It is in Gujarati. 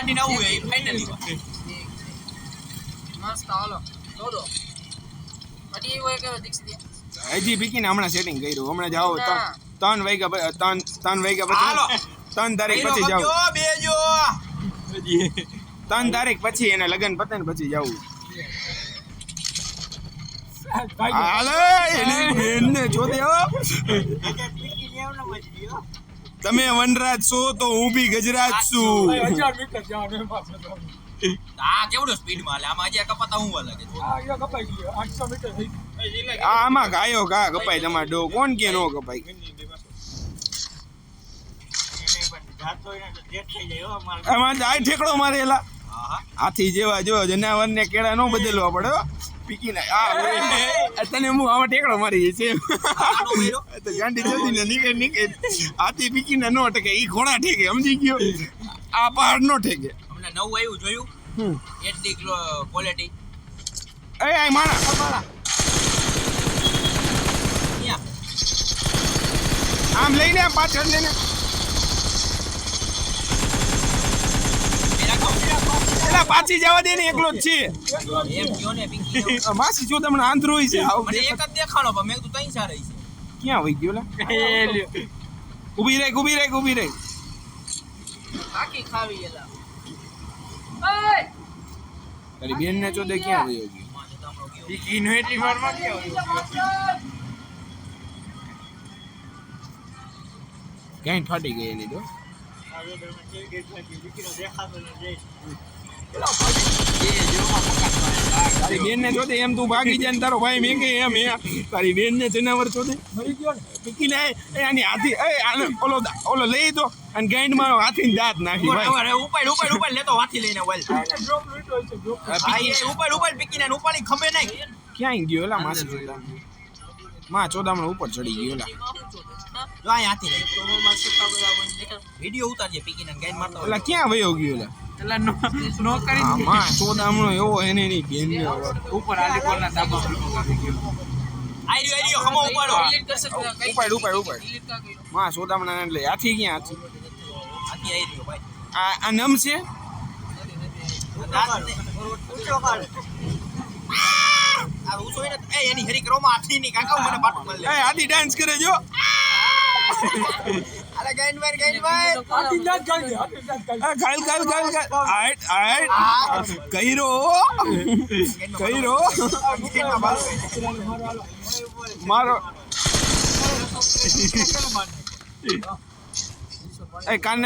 કાઢીને હોય એ ફાઇનલી મસ્ત હાલો. દોડો એવું હોય કે દીક્ષિત હજી પીકીને હમણાં સેટિંગ કર્યું. હમણાં જાઓ. ત્રણ- વાગ્યા ત્રણ ત્રણ વાગ્યા હાલો. પછી ત્રણ તારીખ પછી જાવ બેજો ત્રણ તારીખ પછી એને લગ્ન પતે ને પછી જવું હાલો એને જોતે હો. તમે વનરાજ છો તો હું બી ગજરાજ છું. આ કેવડો આમાં આ કપાતા હું લાગે આમાં ગાયો ગા કપાય તમારે ડો કોણ કે નો કપાય? આમાં તો આ ઠેકડો મારેલા. હા હા. હાથી જેવા જો જનાવર ને કેળા નો બદલવા પડે હો. પીકીને આ તને હું આમાં ટેકડો મારી છે. તો ગાંડી જલ્દી ને નીકળે નીકળ. હાથી પીકીને નો ઠેકે ઈ ઘોડા ઠેકે સમજી ગયો? આ પહાડ નો ઠેકે. અમને નવું આવ્યું જોયું. એચડી ક્વોલિટી એ આ માણા. માણા. આમ લઈને આમ પાછળ લઈને મેરા ખાવ એલા પાછી જવા દે ને એકલો જ છે. એમ કયો ને માસી જો તમને આંધ્રો હોય છે આવું મને એક જ દેખાણો પણ મેં તું તઈ સારા છે. ક્યાં વહી ગયો લા? ઊભી રહી ઊભી રહી ઊભી રહી. આખી ખાવી એલા. ઓય! તારી બેન ને ચોદે ક્યાં વહી ગયો? ઈનો એટલી વારમાં ક્યાં ક્યાંય ફાટી ગઈ એની તો? તારી બેન ને જોતે એમ તું ભાગી જાય ને તારો ભાઈ મેં કે એમ એ તારી બેન ને? જનાવર જોતે આની હાથી આને ઓલો ઓલો લઈ તો અને ગાંડમાં હાથી દાંત નાખી ભાઈ. ઉપાડ ઉપાડ ઉપાડ લેતો વાથી લઈને વલ. ઉપાડ ઉપાડ પીકીને ઉપાડી ખંભે નહીં. ક્યાંય ગયો એલા માસી માં ચોદામણ ઉપર ચડી ગયો એલા. જો આ હાથી રહી વિડિયો ઉતારજે પીકીને ગાઈન મારતો હોય. ક્યાં વયો ગયો એલા એલા નો નો કરી આ માં ચોદામણો એવો એને એની બેન ઉપર આલી કોલના દાબા આઈ રહ્યો આઈ રહ્યો ખમો ઉપાડો. ડિલીટ કરશે તો કઈ ઉપાડ ઉપાડ ઉપાડ. ડિલીટ કા કર્યો માં ચોદામણા એટલે હાથી ક્યાં હાથી? હાથી આઈ રહ્યો ભાઈ. આ આ નમ છે? આ ઊંચો એ એની હરી હાથી ની કાકા મને એ ડાન્સ કરે જો. घायल घायल घायल गाइड भाई तीन आइट आइट। कही रो। कही रो। मारो। ए कान